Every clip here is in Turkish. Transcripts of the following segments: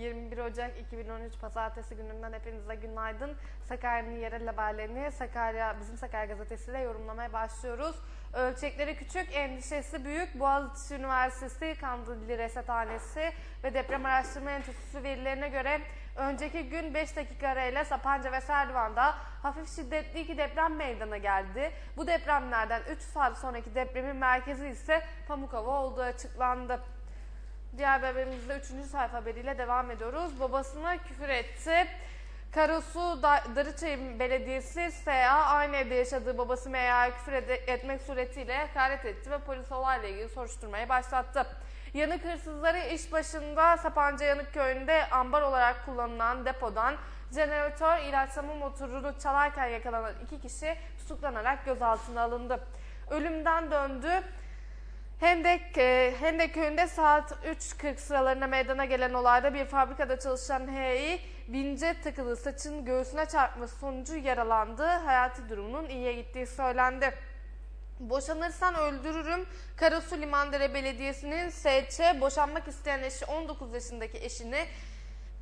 21 Ocak 2013 Pazartesi gününden hepinize günaydın. Sakarya'nın yerel haberlerini Sakarya, bizim Sakarya gazetesiyle yorumlamaya başlıyoruz. Ölçekleri küçük, endişesi büyük. Boğaziçi Üniversitesi, Kandilli Resethanesi ve Deprem Araştırma Enstitüsü verilerine göre önceki gün 5 dakika arayla Sapanca ve Serdivan'da hafif şiddetli iki deprem meydana geldi. Bu depremlerden 3 saat sonraki depremin merkezi ise Pamukova olduğu açıklandı. Diğer haberimizde 3. sayfa haberiyle devam ediyoruz. Babasına küfür etti. Karasu Da- Darıçay Belediyesi SA aynı evde yaşadığı babası Meğer'e küfür etmek suretiyle hakaret etti ve polis olayla ilgili soruşturmayı başlattı. Yanık hırsızları iş başında Sapanca Yanık Köyü'nde ambar olarak kullanılan depodan jeneratör ilaçlama motorunu çalarken yakalanan iki kişi tutuklanarak gözaltına alındı. Ölümden döndü. Hendek, e, Hendek köyünde saat 3.40 sıralarında meydana gelen olayda bir fabrikada çalışan H.İ. vince takılı saçın göğsüne çarpması sonucu yaralandı. Hayati durumunun iyiye gittiği söylendi. Boşanırsan öldürürüm. Karasu Limandere Belediyesi'nin SÇ boşanmak isteyen eşi 19 yaşındaki eşini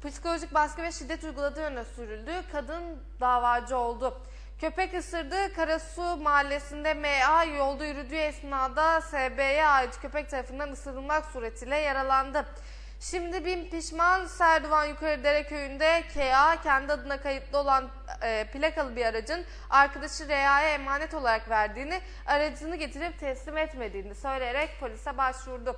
psikolojik baskı ve şiddet uyguladığı öne sürüldü. Kadın davacı oldu. Köpek ısırdı. Karasu mahallesinde MA yolda yürüdüğü esnada SB'ye ait köpek tarafından ısırılmak suretiyle yaralandı. Şimdi bin pişman Serdivan Yukarıdere köyünde KA kendi adına kayıtlı olan e, plakalı bir aracın arkadaşı Reya'ya emanet olarak verdiğini, aracını getirip teslim etmediğini söyleyerek polise başvurdu.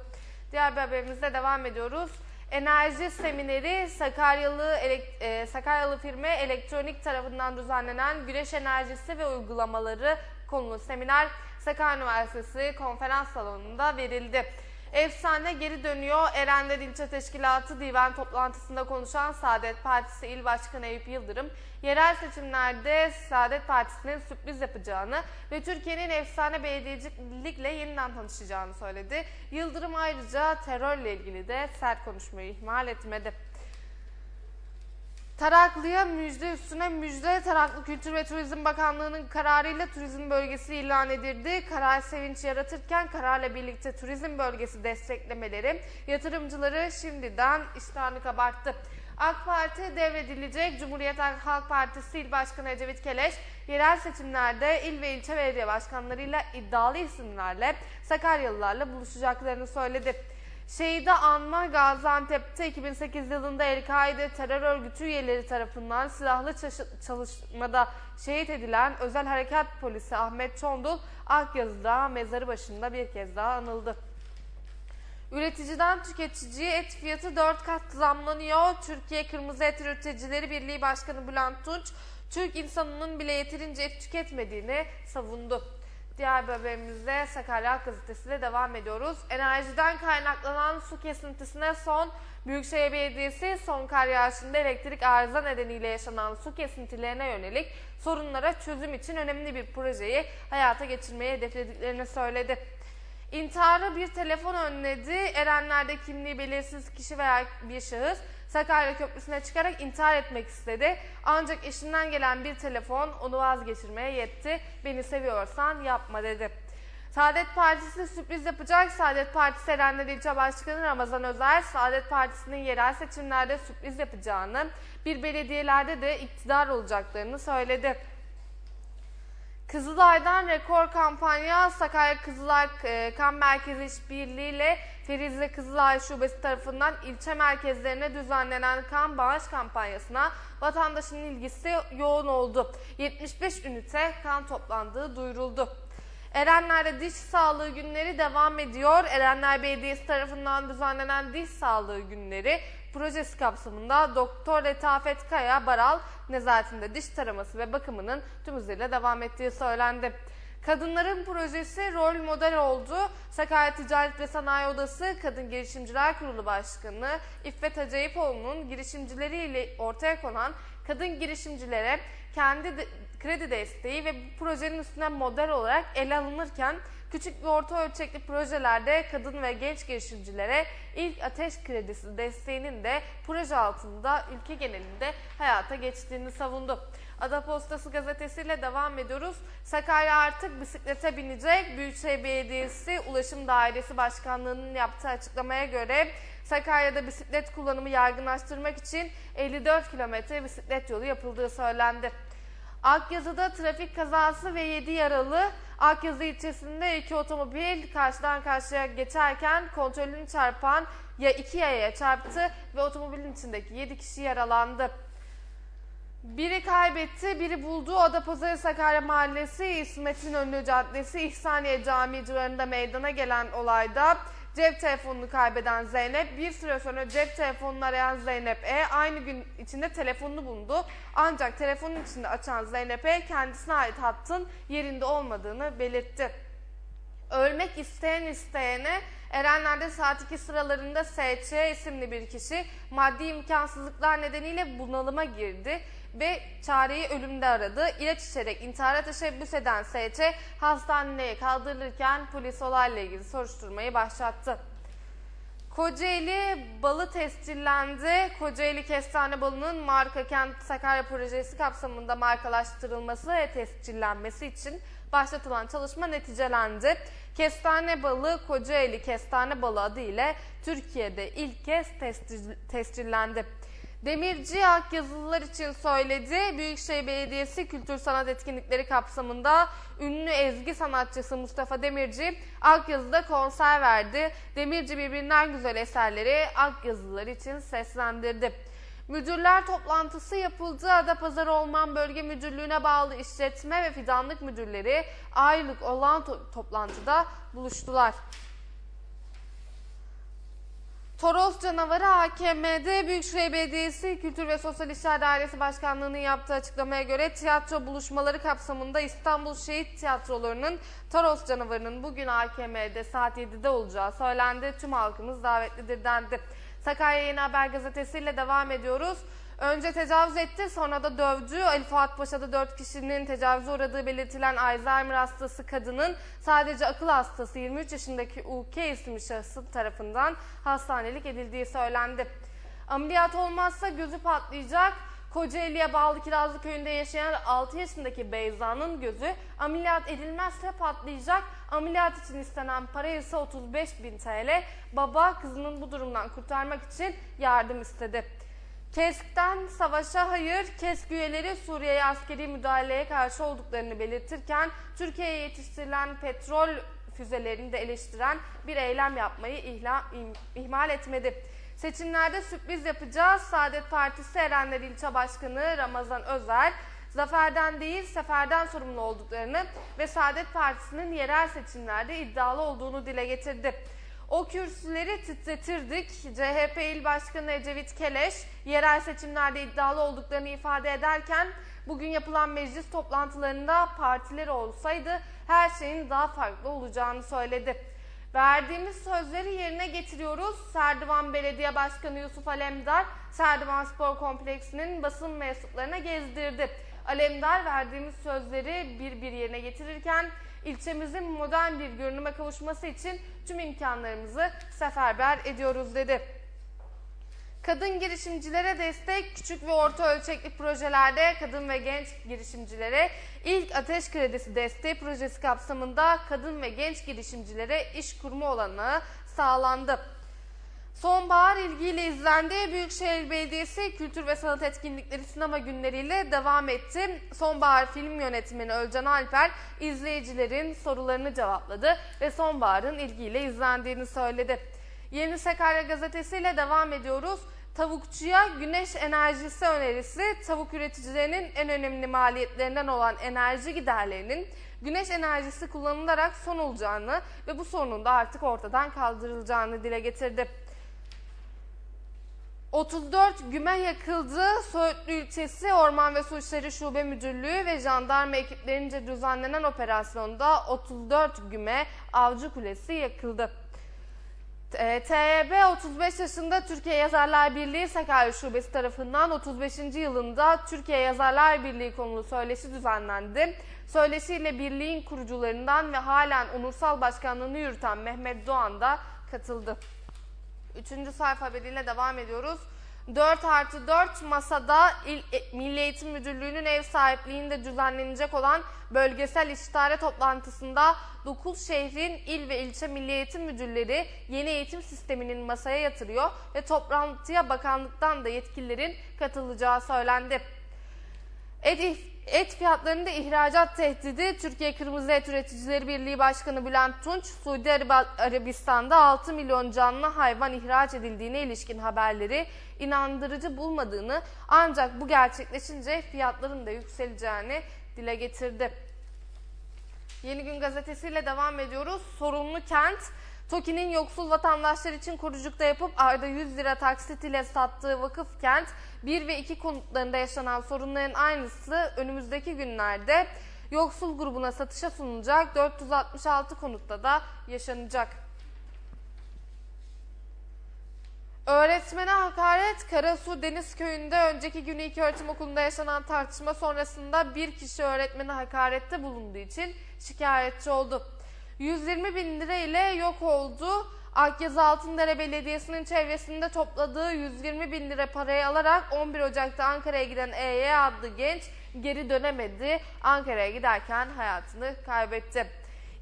Diğer bir haberimizle devam ediyoruz. Enerji semineri Sakaryalı, e, Sakaryalı firma elektronik tarafından düzenlenen güneş enerjisi ve uygulamaları konulu seminer Sakarya Üniversitesi konferans salonunda verildi. Efsane geri dönüyor. Erenler İlçe Teşkilatı divan toplantısında konuşan Saadet Partisi İl Başkanı Eyüp Yıldırım, yerel seçimlerde Saadet Partisi'nin sürpriz yapacağını ve Türkiye'nin efsane belediyecilikle yeniden tanışacağını söyledi. Yıldırım ayrıca terörle ilgili de sert konuşmayı ihmal etmedi. Taraklı'ya müjde üstüne müjde Taraklı Kültür ve Turizm Bakanlığı'nın kararıyla turizm bölgesi ilan edildi. Karar sevinç yaratırken kararla birlikte turizm bölgesi desteklemeleri yatırımcıları şimdiden iştahını kabarttı. AK Parti devredilecek. Cumhuriyet Halk Partisi İl Başkanı Ecevit Keleş, yerel seçimlerde il ve ilçe belediye başkanlarıyla iddialı isimlerle Sakaryalılarla buluşacaklarını söyledi. Şehide anma Gaziantep'te 2008 yılında El-Kaide terör örgütü üyeleri tarafından silahlı çalışmada şehit edilen özel harekat polisi Ahmet Çondul Akyazı'da mezarı başında bir kez daha anıldı. Üreticiden tüketiciye et fiyatı 4 kat zamlanıyor. Türkiye Kırmızı Et Üreticileri Birliği Başkanı Bülent Tunç, Türk insanının bile yeterince et tüketmediğini savundu. Diğer bir Sakarya Halk Gazetesi ile devam ediyoruz. Enerjiden kaynaklanan su kesintisine son Büyükşehir Belediyesi son kar yağışında elektrik arıza nedeniyle yaşanan su kesintilerine yönelik sorunlara çözüm için önemli bir projeyi hayata geçirmeyi hedeflediklerini söyledi. İntiharı bir telefon önledi. Erenler'de kimliği belirsiz kişi veya bir şahıs Sakarya Köprüsü'ne çıkarak intihar etmek istedi. Ancak eşinden gelen bir telefon onu vazgeçirmeye yetti. Beni seviyorsan yapma dedi. Saadet Partisi sürpriz yapacak. Saadet Partisi Erenler İlçe Başkanı Ramazan Özer, Saadet Partisi'nin yerel seçimlerde sürpriz yapacağını, bir belediyelerde de iktidar olacaklarını söyledi. Kızılay'dan rekor kampanya Sakarya Kızılay e, Kan Merkezi İşbirliği ile Ferizli Kızılay Şubesi tarafından ilçe merkezlerine düzenlenen kan bağış kampanyasına vatandaşın ilgisi yoğun oldu. 75 ünite kan toplandığı duyuruldu. Erenler'de diş sağlığı günleri devam ediyor. Erenler Belediyesi tarafından düzenlenen diş sağlığı günleri projesi kapsamında Doktor Letafet Kaya Baral nezaretinde diş taraması ve bakımının tüm hızıyla devam ettiği söylendi. Kadınların projesi rol model oldu. Sakarya Ticaret ve Sanayi Odası Kadın Girişimciler Kurulu Başkanı İffet Acayipoğlu'nun girişimcileriyle ortaya konan kadın girişimcilere kendi kredi desteği ve bu projenin üstüne model olarak ele alınırken küçük ve orta ölçekli projelerde kadın ve genç girişimcilere ilk ateş kredisi desteğinin de proje altında ülke genelinde hayata geçtiğini savundu. Adapostası gazetesiyle devam ediyoruz. Sakarya artık bisiklete binecek. Büyükşehir Belediyesi Ulaşım Dairesi Başkanlığı'nın yaptığı açıklamaya göre Sakarya'da bisiklet kullanımı yaygınlaştırmak için 54 kilometre bisiklet yolu yapıldığı söylendi. Akyazı'da trafik kazası ve 7 yaralı. Akyazı ilçesinde iki otomobil karşıdan karşıya geçerken kontrolünü çarpan ya iki yayaya çarptı ve otomobilin içindeki 7 kişi yaralandı. Biri kaybetti, biri buldu. Adapazarı Sakarya Mahallesi İsmet İnönü Caddesi İhsaniye Camii civarında meydana gelen olayda cep telefonunu kaybeden Zeynep bir süre sonra cep telefonunu arayan Zeynep E aynı gün içinde telefonunu buldu. Ancak telefonun içinde açan Zeynep E kendisine ait hattın yerinde olmadığını belirtti. Ölmek isteyen isteyene Erenler'de saat 2 sıralarında S.Ç. isimli bir kişi maddi imkansızlıklar nedeniyle bunalıma girdi ve çareyi ölümde aradı. İlaç içerek intihara teşebbüs eden S.Ç. hastaneye kaldırılırken polis olayla ilgili soruşturmayı başlattı. Kocaeli balı tescillendi. Kocaeli kestane balının marka kent Sakarya projesi kapsamında markalaştırılması ve tescillenmesi için başlatılan çalışma neticelendi. Kestane balı Kocaeli kestane balı adı ile Türkiye'de ilk kez tescillendi. Demirci Akyazılılar için söyledi. Büyükşehir Belediyesi kültür sanat etkinlikleri kapsamında ünlü ezgi sanatçısı Mustafa Demirci Akyazı'da konser verdi. Demirci birbirinden güzel eserleri Akyazılılar için seslendirdi. Müdürler toplantısı yapıldı. Adapazarı Orman Bölge Müdürlüğü'ne bağlı işletme ve fidanlık müdürleri aylık olan to toplantıda buluştular. Toros canavarı AKM'de Büyükşehir Belediyesi Kültür ve Sosyal İşler Dairesi Başkanlığı'nın yaptığı açıklamaya göre tiyatro buluşmaları kapsamında İstanbul Şehit Tiyatroları'nın Toros canavarının bugün AKM'de saat 7'de olacağı söylendi. Tüm halkımız davetlidir dendi. Sakarya Yeni Haber Gazetesi ile devam ediyoruz. Önce tecavüz etti sonra da dövdü. Ali Fuat Paşa'da 4 kişinin tecavüze uğradığı belirtilen Alzheimer hastası kadının sadece akıl hastası 23 yaşındaki UK isimli şahsın tarafından hastanelik edildiği söylendi. Ameliyat olmazsa gözü patlayacak. Kocaeli'ye bağlı Kirazlı köyünde yaşayan 6 yaşındaki Beyza'nın gözü ameliyat edilmezse patlayacak. Ameliyat için istenen para ise 35 bin TL. Baba kızının bu durumdan kurtarmak için yardım istedi. KESK'ten savaşa hayır, KESK üyeleri Suriye'ye askeri müdahaleye karşı olduklarını belirtirken Türkiye'ye yetiştirilen petrol füzelerini de eleştiren bir eylem yapmayı ihla, ihmal etmedi. Seçimlerde sürpriz yapacağız. Saadet Partisi Erenler İlçe Başkanı Ramazan Özer, zaferden değil seferden sorumlu olduklarını ve Saadet Partisi'nin yerel seçimlerde iddialı olduğunu dile getirdi. O kürsüleri titretirdik. CHP İl Başkanı Ecevit Keleş yerel seçimlerde iddialı olduklarını ifade ederken bugün yapılan meclis toplantılarında partileri olsaydı her şeyin daha farklı olacağını söyledi. Verdiğimiz sözleri yerine getiriyoruz. Serdivan Belediye Başkanı Yusuf Alemdar, Serdivan Spor Kompleksinin basın mensuplarına gezdirdi. Alemdar verdiğimiz sözleri bir bir yerine getirirken ilçemizin modern bir görünüme kavuşması için tüm imkanlarımızı seferber ediyoruz dedi. Kadın girişimcilere destek küçük ve orta ölçekli projelerde kadın ve genç girişimcilere ilk ateş kredisi desteği projesi kapsamında kadın ve genç girişimcilere iş kurma olanağı sağlandı. Sonbahar ilgiyle izlendi. Büyükşehir Belediyesi Kültür ve Sanat Etkinlikleri sinema günleriyle devam etti. Sonbahar film yönetmeni Ölcan Alper izleyicilerin sorularını cevapladı ve sonbaharın ilgiyle izlendiğini söyledi. Yeni Sakarya Gazetesi ile devam ediyoruz. Tavukçuya güneş enerjisi önerisi tavuk üreticilerinin en önemli maliyetlerinden olan enerji giderlerinin güneş enerjisi kullanılarak son olacağını ve bu sorunun da artık ortadan kaldırılacağını dile getirdi. 34 güme yakıldı. Söğütlü ilçesi Orman ve Su İşleri Şube Müdürlüğü ve jandarma ekiplerince düzenlenen operasyonda 34 güme avcı kulesi yakıldı. TYB 35 yaşında Türkiye Yazarlar Birliği Sakarya Şubesi tarafından 35. yılında Türkiye Yazarlar Birliği konulu söyleşi düzenlendi. Söyleşiyle birliğin kurucularından ve halen onursal başkanlığını yürüten Mehmet Doğan da katıldı. Üçüncü sayfa haberiyle devam ediyoruz. 4 artı 4 masada İl, e, Milli Eğitim Müdürlüğü'nün ev sahipliğinde düzenlenecek olan bölgesel istişare toplantısında 9 şehrin il ve ilçe milli eğitim müdürleri yeni eğitim sisteminin masaya yatırıyor ve toplantıya bakanlıktan da yetkililerin katılacağı söylendi. Et, et fiyatlarında ihracat tehdidi Türkiye Kırmızı Et Üreticileri Birliği Başkanı Bülent Tunç, Suudi Arabistan'da 6 milyon canlı hayvan ihraç edildiğine ilişkin haberleri inandırıcı bulmadığını ancak bu gerçekleşince fiyatların da yükseleceğini dile getirdi. Yeni Gün gazetesiyle devam ediyoruz. Sorunlu kent TOKİ'nin yoksul vatandaşlar için kurucukta yapıp ayda 100 lira taksit ile sattığı vakıf kent 1 ve 2 konutlarında yaşanan sorunların aynısı önümüzdeki günlerde yoksul grubuna satışa sunulacak 466 konutta da yaşanacak. Öğretmene hakaret Karasu Deniz Köyü'nde önceki gün ilk öğretim okulunda yaşanan tartışma sonrasında bir kişi öğretmene hakarette bulunduğu için şikayetçi oldu. 120 bin lira ile yok oldu. Akyazı Altındere Belediyesi'nin çevresinde topladığı 120 bin lira parayı alarak 11 Ocak'ta Ankara'ya giden EY adlı genç geri dönemedi. Ankara'ya giderken hayatını kaybetti.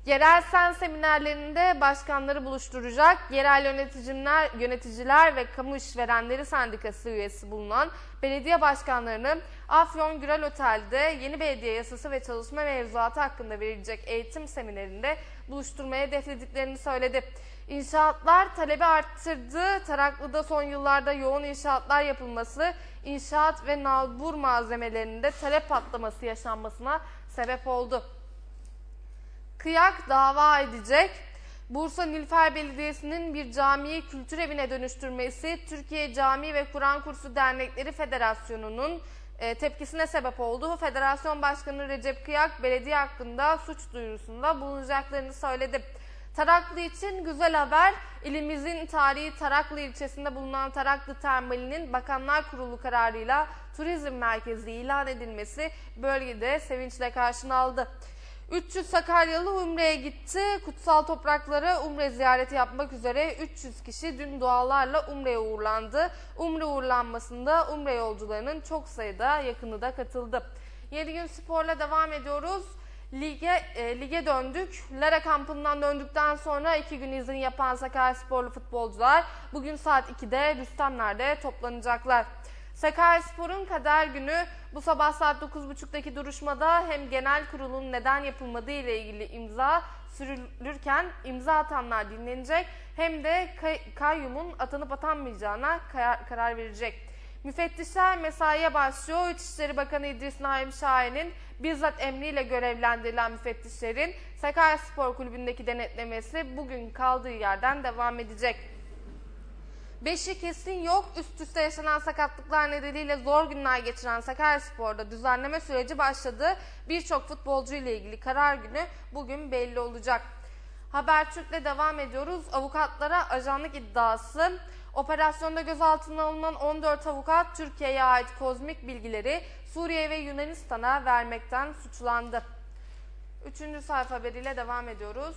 Yerel sen seminerlerinde başkanları buluşturacak, yerel yöneticiler, yöneticiler ve kamu işverenleri sendikası üyesi bulunan belediye başkanlarını Afyon Gürel Otel'de yeni belediye yasası ve çalışma mevzuatı hakkında verilecek eğitim seminerinde buluşturmaya hedeflediklerini söyledi. İnşaatlar talebi arttırdı. Taraklı'da son yıllarda yoğun inşaatlar yapılması, inşaat ve nalbur malzemelerinde talep patlaması yaşanmasına sebep oldu. Kıyak dava edecek. Bursa Nilfer Belediyesi'nin bir camiyi kültür evine dönüştürmesi Türkiye Cami ve Kur'an Kursu Dernekleri Federasyonu'nun tepkisine sebep oldu. Federasyon Başkanı Recep Kıyak belediye hakkında suç duyurusunda bulunacaklarını söyledi. Taraklı için güzel haber. İlimizin tarihi Taraklı ilçesinde bulunan Taraklı Termali'nin Bakanlar Kurulu kararıyla turizm merkezi ilan edilmesi bölgede sevinçle karşını aldı. 300 Sakaryalı Umre'ye gitti. Kutsal topraklara Umre ziyareti yapmak üzere 300 kişi dün dualarla Umre'ye uğurlandı. Umre uğurlanmasında Umre yolcularının çok sayıda yakını da katıldı. 7 gün sporla devam ediyoruz. Lige, e, lige döndük. Lara kampından döndükten sonra iki gün izin yapan Sakaryasporlu futbolcular bugün saat 2'de Rüstemler'de toplanacaklar. Sakaryaspor'un kader günü bu sabah saat 9.30'daki duruşmada hem genel kurulun neden yapılmadığı ile ilgili imza sürülürken imza atanlar dinlenecek hem de kayyumun atanıp atanmayacağına karar verecek. Müfettişler mesaiye başlıyor. İçişleri Bakanı İdris Naim Şahin'in bizzat emriyle görevlendirilen müfettişlerin Sakaryaspor Kulübü'ndeki denetlemesi bugün kaldığı yerden devam edecek. Beşi kesin yok. Üst üste yaşanan sakatlıklar nedeniyle zor günler geçiren Sakaryaspor'da düzenleme süreci başladı. Birçok futbolcu ile ilgili karar günü bugün belli olacak. Habertürk'le devam ediyoruz. Avukatlara ajanlık iddiası. Operasyonda gözaltına alınan 14 avukat Türkiye'ye ait kozmik bilgileri Suriye ve Yunanistan'a vermekten suçlandı. Üçüncü sayfa haberiyle devam ediyoruz.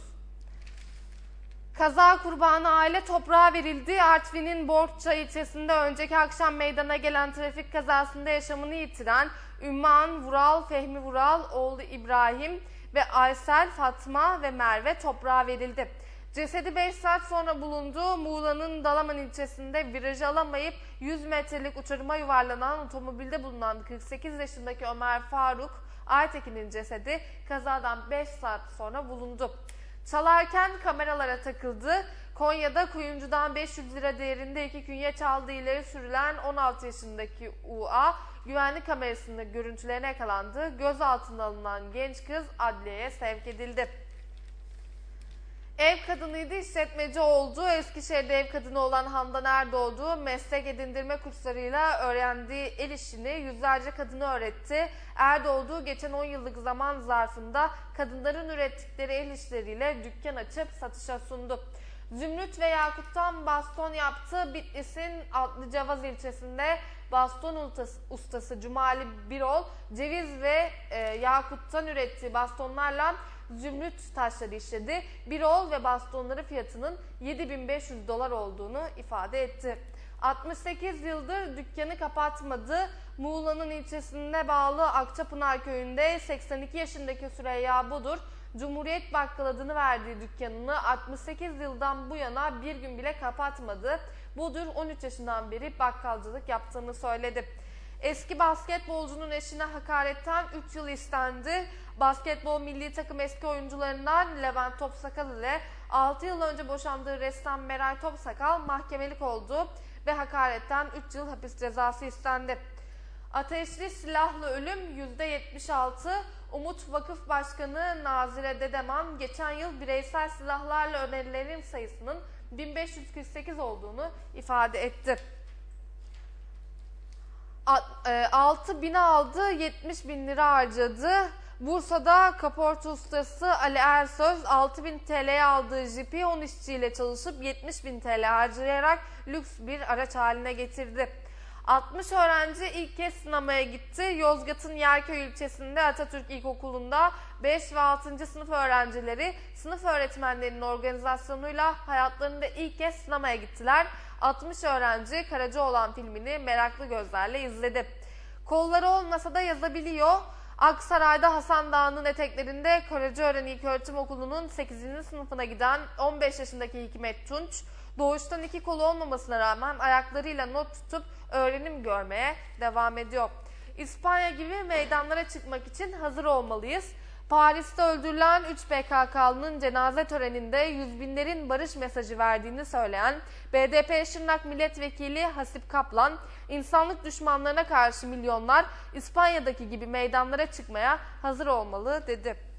Kaza kurbanı aile toprağa verildi. Artvin'in Borçça ilçesinde önceki akşam meydana gelen trafik kazasında yaşamını yitiren Ümman Vural, Fehmi Vural, oğlu İbrahim ve Aysel, Fatma ve Merve toprağa verildi. Cesedi 5 saat sonra bulundu. Muğla'nın Dalaman ilçesinde virajı alamayıp 100 metrelik uçuruma yuvarlanan otomobilde bulunan 48 yaşındaki Ömer Faruk Aytekin'in cesedi kazadan 5 saat sonra bulundu. Çalarken kameralara takıldı. Konya'da kuyumcudan 500 lira değerinde iki künye çaldığı ileri sürülen 16 yaşındaki UA güvenlik kamerasında görüntülerine yakalandı. Gözaltına alınan genç kız adliyeye sevk edildi. Ev kadınıydı, işletmeci oldu. Eskişehir'de ev kadını olan Handan Erdoğdu meslek edindirme kurslarıyla öğrendiği el işini yüzlerce kadını öğretti. Erdoğdu geçen 10 yıllık zaman zarfında kadınların ürettikleri el işleriyle dükkan açıp satışa sundu. Zümrüt ve yakuttan baston yaptı. Bitlis'in Atlıcavaz ilçesinde baston ustası Cumali Birol ceviz ve e, yakuttan ürettiği bastonlarla zümrüt taşları işledi. Birol ve bastonları fiyatının 7500 dolar olduğunu ifade etti. 68 yıldır dükkanı kapatmadı. Muğla'nın ilçesinde bağlı Akçapınar köyünde 82 yaşındaki Süreyya Budur, Cumhuriyet Bakkal adını verdiği dükkanını 68 yıldan bu yana bir gün bile kapatmadı. Budur 13 yaşından beri bakkalcılık yaptığını söyledi. Eski basketbolcunun eşine hakaretten 3 yıl istendi. Basketbol milli takım eski oyuncularından Levent Topsakal ile 6 yıl önce boşandığı ressam Meral Topsakal mahkemelik oldu ve hakaretten 3 yıl hapis cezası istendi. Ateşli silahlı ölüm %76. Umut Vakıf Başkanı Nazire Dedeman geçen yıl bireysel silahlarla önerilerin sayısının 1548 olduğunu ifade etti. 6 bin aldı, 70 bin lira harcadı. Bursa'da kaporta ustası Ali Ersöz 6 bin TL'ye aldığı jipi 10 işçiyle çalışıp 70 bin TL harcayarak lüks bir araç haline getirdi. 60 öğrenci ilk kez sinemaya gitti. Yozgat'ın Yerköy ilçesinde Atatürk İlkokulu'nda 5 ve 6. sınıf öğrencileri sınıf öğretmenlerinin organizasyonuyla hayatlarında ilk kez sinemaya gittiler. 60 öğrenci Karacaoğlan filmini meraklı gözlerle izledi. Kolları olmasa da yazabiliyor. Aksaray'da Hasan Dağı'nın eteklerinde Karacaören İlköğretim Okulu'nun 8. sınıfına giden 15 yaşındaki Hikmet Tunç, doğuştan iki kolu olmamasına rağmen ayaklarıyla not tutup öğrenim görmeye devam ediyor. İspanya gibi meydanlara çıkmak için hazır olmalıyız. Paris'te öldürülen 3 PKK'lının cenaze töreninde yüz binlerin barış mesajı verdiğini söyleyen BDP Şırnak Milletvekili Hasip Kaplan, insanlık düşmanlarına karşı milyonlar İspanya'daki gibi meydanlara çıkmaya hazır olmalı dedi.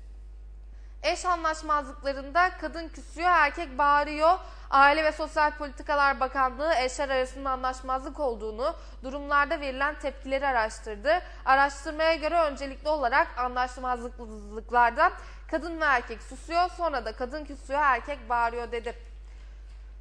Eş anlaşmazlıklarında kadın küsüyor, erkek bağırıyor. Aile ve Sosyal Politikalar Bakanlığı eşler arasında anlaşmazlık olduğunu, durumlarda verilen tepkileri araştırdı. Araştırmaya göre öncelikli olarak anlaşmazlıklardan kadın ve erkek susuyor, sonra da kadın küsüyor, erkek bağırıyor dedi.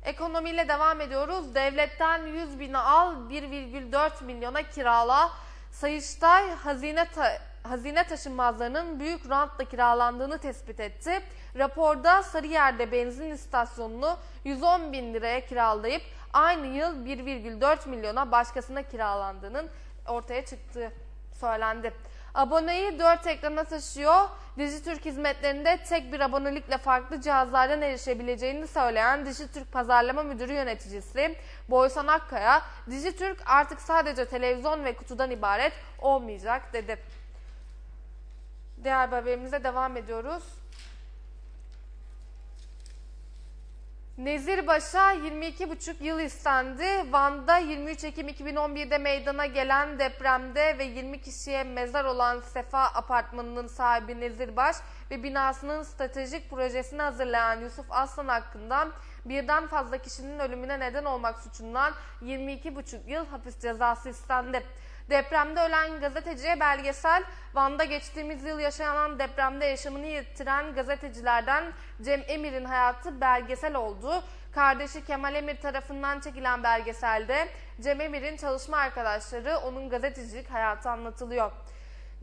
Ekonomiyle devam ediyoruz. Devletten 100 bini al, 1,4 milyona kirala. Sayıştay hazine ta hazine taşınmazlarının büyük rantla kiralandığını tespit etti. Raporda Sarıyer'de benzin istasyonunu 110 bin liraya kiralayıp aynı yıl 1,4 milyona başkasına kiralandığının ortaya çıktığı söylendi. Aboneyi 4 ekrana taşıyor. Dijitürk hizmetlerinde tek bir abonelikle farklı cihazlardan erişebileceğini söyleyen Dijitürk Pazarlama Müdürü Yöneticisi Boysan Akkaya, Dijitürk artık sadece televizyon ve kutudan ibaret olmayacak dedi. Diğer haberimize devam ediyoruz. Nezirbaş'a 22,5 yıl istendi. Van'da 23 Ekim 2011'de meydana gelen depremde ve 20 kişiye mezar olan Sefa Apartmanı'nın sahibi Nezirbaş ve binasının stratejik projesini hazırlayan Yusuf Aslan hakkında birden fazla kişinin ölümüne neden olmak suçundan 22,5 yıl hapis cezası istendi. Depremde ölen gazeteciye belgesel, Van'da geçtiğimiz yıl yaşanan depremde yaşamını yitiren gazetecilerden Cem Emir'in hayatı belgesel oldu. Kardeşi Kemal Emir tarafından çekilen belgeselde Cem Emir'in çalışma arkadaşları onun gazetecilik hayatı anlatılıyor.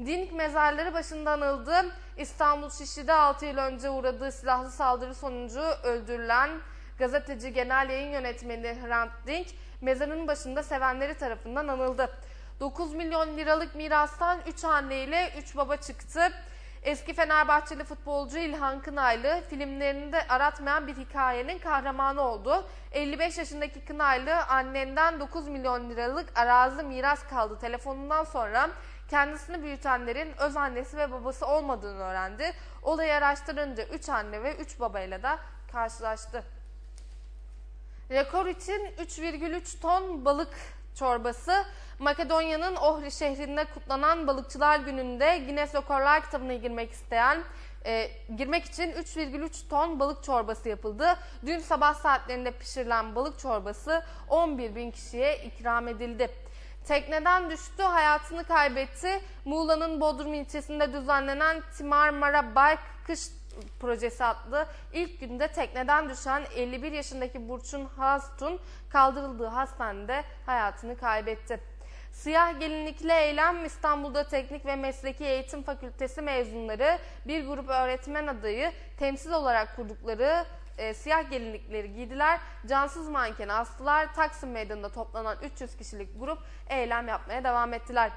Dink mezarları başında anıldı. İstanbul Şişli'de 6 yıl önce uğradığı silahlı saldırı sonucu öldürülen gazeteci genel yayın yönetmeni Hrant Dink mezarının başında sevenleri tarafından anıldı. 9 milyon liralık mirastan 3 anne ile 3 baba çıktı. Eski Fenerbahçeli futbolcu İlhan Kınaylı filmlerinde aratmayan bir hikayenin kahramanı oldu. 55 yaşındaki Kınaylı annenden 9 milyon liralık arazi miras kaldı telefonundan sonra kendisini büyütenlerin öz annesi ve babası olmadığını öğrendi. Olayı araştırınca 3 anne ve 3 babayla da karşılaştı. Rekor için 3,3 ton balık çorbası Makedonya'nın Ohri şehrinde kutlanan Balıkçılar Günü'nde Guinness Rekorlar kitabına girmek isteyen e, girmek için 3,3 ton balık çorbası yapıldı. Dün sabah saatlerinde pişirilen balık çorbası 11 bin kişiye ikram edildi. Tekneden düştü, hayatını kaybetti. Muğla'nın Bodrum ilçesinde düzenlenen Timarmara Bike kış projesi adlı ilk günde tekneden düşen 51 yaşındaki Burçun Hastun kaldırıldığı hastanede hayatını kaybetti. Siyah gelinlikli eylem İstanbul'da Teknik ve Mesleki Eğitim Fakültesi mezunları bir grup öğretmen adayı temsil olarak kurdukları e, siyah gelinlikleri giydiler. Cansız mankeni astılar. Taksim Meydanı'nda toplanan 300 kişilik grup eylem yapmaya devam ettiler.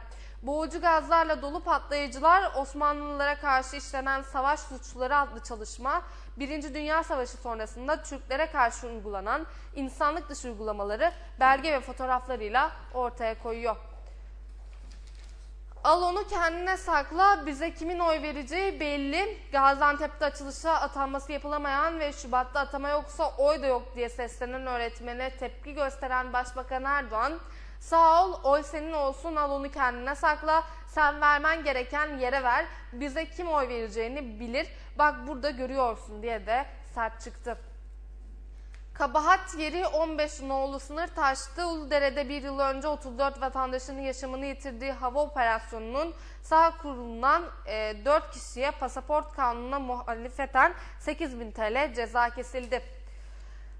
Boğucu gazlarla dolu patlayıcılar Osmanlılara karşı işlenen savaş suçları adlı çalışma Birinci Dünya Savaşı sonrasında Türklere karşı uygulanan insanlık dışı uygulamaları belge ve fotoğraflarıyla ortaya koyuyor. Al onu kendine sakla, bize kimin oy vereceği belli. Gaziantep'te açılışa atanması yapılamayan ve Şubat'ta atama yoksa oy da yok diye seslenen öğretmene tepki gösteren Başbakan Erdoğan, sağ ol, oy senin olsun, al onu kendine sakla, sen vermen gereken yere ver, bize kim oy vereceğini bilir, bak burada görüyorsun diye de sert çıktı. Kabahat yeri 15 nolu sınır taştı. Uludere'de bir yıl önce 34 vatandaşının yaşamını yitirdiği hava operasyonunun sağ kurulunan e, 4 kişiye pasaport kanununa muhalefeten 8000 TL ceza kesildi.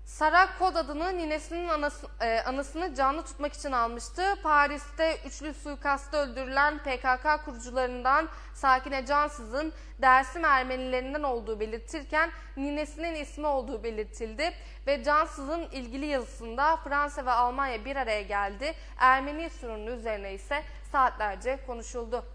Sara kod adını ninesinin anası, e, anısını canlı tutmak için almıştı. Paris'te üçlü suikastta öldürülen PKK kurucularından Sakine Cansız'ın Dersim Ermenilerinden olduğu belirtilirken ninesinin ismi olduğu belirtildi. Ve Cansız'ın ilgili yazısında Fransa ve Almanya bir araya geldi. Ermeni sorunu üzerine ise saatlerce konuşuldu.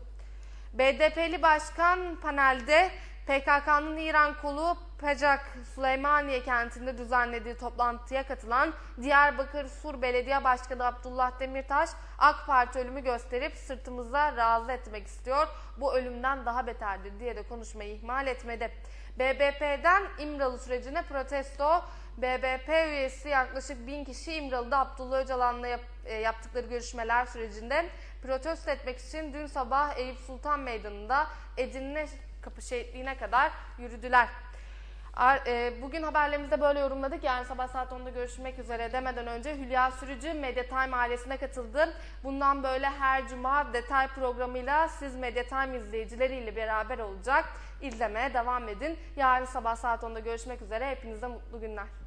BDP'li başkan panelde PKK'nın İran kolu Pacak Süleymaniye kentinde düzenlediği toplantıya katılan Diyarbakır Sur Belediye Başkanı Abdullah Demirtaş AK Parti ölümü gösterip sırtımıza razı etmek istiyor. Bu ölümden daha beterdir diye de konuşmayı ihmal etmedi. BBP'den İmralı sürecine protesto BBP üyesi yaklaşık bin kişi İmralı'da Abdullah Öcalan'la yap, e, yaptıkları görüşmeler sürecinde protesto etmek için dün sabah Eyüp Sultan Meydanı'nda Edirne Kapı Şehitliği'ne kadar yürüdüler. E, bugün haberlerimizde böyle yorumladık. Yani sabah saat 10'da görüşmek üzere demeden önce Hülya Sürücü Mediatime ailesine katıldı. Bundan böyle her cuma detay programıyla siz Mediatime izleyicileriyle beraber olacak. İzlemeye devam edin. Yarın sabah saat 10'da görüşmek üzere. Hepinize mutlu günler.